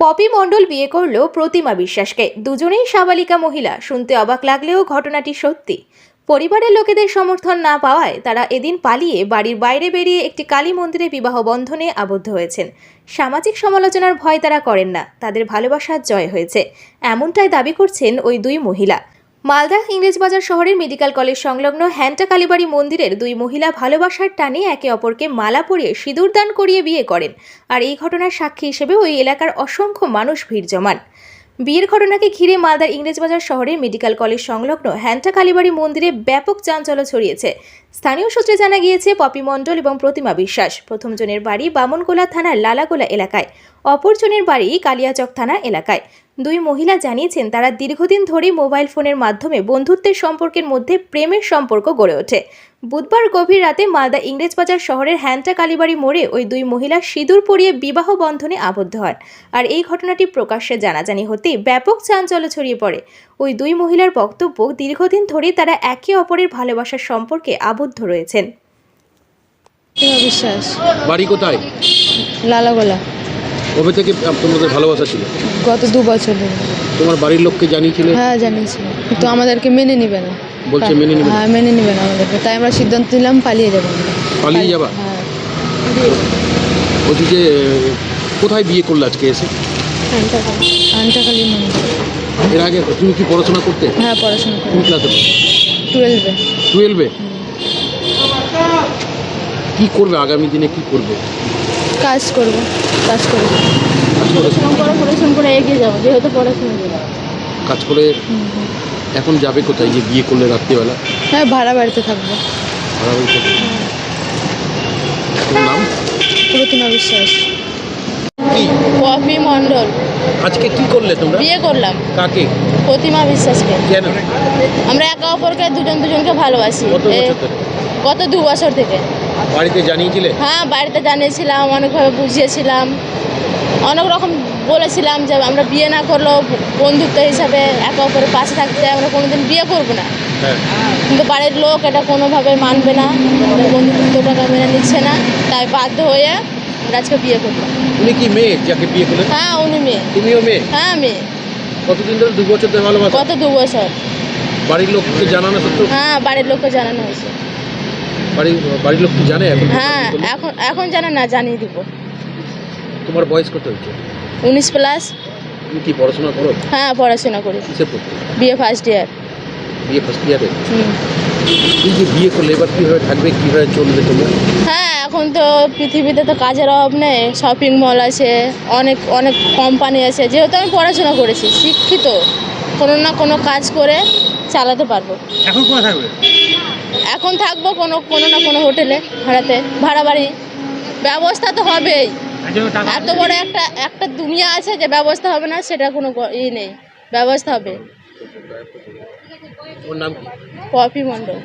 Poppy মণ্ডল বিয়ে করল প্রতিমা বিশ্বাসকে। দুজনেই সাবালিকা মহিলা। শুনতে অবাক লাগলেও ঘটনাটি সত্যি। পরিবারের লোকেদের সমর্থন না পাওয়ায় তারা এদিন পালিয়ে বাড়ির বাইরে বেরিয়ে একটি কালী মন্দিরে বিবাহ বন্ধনে আবদ্ধ হয়েছেন। সামাজিক সমালোচনার ভয় তারা করেন না। তাদের ভালোবাসার জয় হয়েছে। এমনটাই দাবি করছেন ওই দুই মহিলা। মালদা ইংরেজবাজার শহরের মেডিকেল কলেজ সংলগ্ন হ্যান্টা কালীবাড়ি মন্দিরের দুই মহিলা ভালোবাসার টানে একে অপরকে মালা পরিয়ে সিঁদুর দান করিয়ে বিয়ে করেন। আর এই ঘটনার সাক্ষী হিসেবে ওই এলাকার অসংখ্য মানুষ ভিড় জমান। বিয়ের ঘটনাকে ঘিরে মালদার ইংরেজবাজার শহরের মেডিকেল কলেজ সংলগ্ন হ্যান্টা কালীবাড়ি মন্দিরে ব্যাপক চাঞ্চল্য ছড়িয়েছে। স্থানীয় সূত্রে জানা গিয়েছে, পপি মণ্ডল এবং প্রতিমা বিশ্বাস প্রথম জনের বাড়ি বামনগোলা থানার লালাগোলা এলাকায় অপরজনের বাড়ি কালিয়াচক থানা এলাকায়। দুই মহিলা জানিয়েছেন, তারা দীর্ঘদিন ধরেই মোবাইল ফোনের মাধ্যমে বন্ধুত্বের সম্পর্কের মধ্যে প্রেমের সম্পর্ক গড়ে ওঠে। বুধবার গভীর রাতে মালদা ইংরেজবাজার শহরের হ্যান্টা কালীবাড়ি মোড়ে ওই দুই মহিলা সিঁদুর পরিয়ে বিবাহ বন্ধনে আবদ্ধ হন। আর এই ঘটনাটি প্রকাশ্যে জানাজানি হতেই ব্যাপক চাঞ্চল্য ছড়িয়ে পড়ে। ওই দুই মহিলার বক্তব্য, দীর্ঘদিন ধরেই তারা একে অপরের ভালোবাসার সম্পর্কে আবদ্ধ রয়েছেন। প্রতিমা বিশ্বাস। বাড়ি কোথায়? লালাগোলা। কবে থেকে তোমাদের ভালোবাসা ছিল? গত দু বছর ধরে। তোমার বাড়ির লোককে জানিয়েছিলে? হ্যাঁ জানিয়েছি কিন্তু আমাদেরকে মেনে নিবে না। বলছে মেনে নিবে হ্যাঁ মেনে নিবে না আমাদেরকে। তাই আমরা সিদ্ধান্ত নিলাম পালিয়ে যাব। পালিয়ে যাবা? হ্যাঁ। বলছি যে কোথায় বিয়ে করলে আজকে এসে? আনটাকালি এর আগে তুমি কি পড়াশোনা করতে? হ্যাঁ পড়াশোনা করি। কোন ক্লাসে টুয়েলভে টুয়েলভে কি করবে? আগামী দিনে কি করবে? কাজ করব কাজ করব। কাজ করে পড়াশোনা করে এগিয়ে যাব যেহেতু পড়াশোনা করব কাজ করে এখন যাবে কোথায়? যে বিয়ে করলে রাত্রিবেলা? হ্যাঁ ভাড়া বাড়িতে থাকব। ভাড়া বাড়ি থেকে। নাম? প্রতিমা বিশ্বাস। পপি মণ্ডল। আজকে কি করলে তোমরা? বিয়ে করলাম। কাকে? প্রতিমা বিশ্বাসকে। কেন? আমরা একে অপরকে দুজন দুজনকে ভালোবাসি। গত দু বছর থেকে। বাড়িতে জানিয়েছিলে? হ্যাঁ বাড়িতে জানিয়েছিলাম অনেকভাবে বুঝিয়েছিলাম। অনেক রকম বলেছিলাম যে আমরা বিয়ে না করলেও বন্ধুত্ব হিসাবে একে অপরের পাশে থাকতে আমরা কোনোদিন বিয়ে করব না। হ্যাঁ। কিন্তু বাড়ির লোক এটা কোনোভাবে মানবে না আমাদের বন্ধুত্বটাকে মেনে নিচ্ছে না। তাই বাধ্য হয়ে আমরা আজকে বিয়ে করলাম উনি কি মেয়ে যাকে বিয়ে করলেন? হ্যাঁ উনি মেয়ে। তুমিও মেয়ে? হ্যাঁ মেয়ে। কতদিন ধরে দু বছর ধরে ভালোবাসা? গত দু বছর বাড়ির লোককে জানানো সত্ত্বেও হ্যাঁ বাড়ির লোককে জানানো হয়েছে। বাড়ির বাড়ির লোক কি জানে এখন? হ্যাঁ এখন এখন জানে না জানিয়ে দিব। তোমার বয়স কত হয়েছে? উনিশ প্লাস তুমি কি পড়াশোনা করো? হ্যাঁ পড়াশোনা করি। কিসে পড়তে বিয়ে ফার্স্ট ইয়ার বিয়ে ফার্স্ট ইয়ারে হুম। এই যে বিয়ে করলে এবার কীভাবে থাকবে কীভাবে চলবে তোমরা? হ্যাঁ এখন তো পৃথিবীতে তো কাজের অভাব নেই। শপিং মল আছে অনেক অনেক কোম্পানি আছে। যেহেতু আমি পড়াশোনা করেছি শিক্ষিত। কোনো না কোনো কাজ করে চালাতে পারব। এখন কোথায় থাকবে? এখন থাকব কোনো কোনো না কোনো হোটেলে ভাড়াতে ভাড়া বাড়ি ব্যবস্থা তো হবেই। এত বড় একটা একটা দুনিয়া আছে যে ব্যবস্থা হবে না সেটা কোনো ই নেই ব্যবস্থা হবে। কফি নাম মণ্ডল।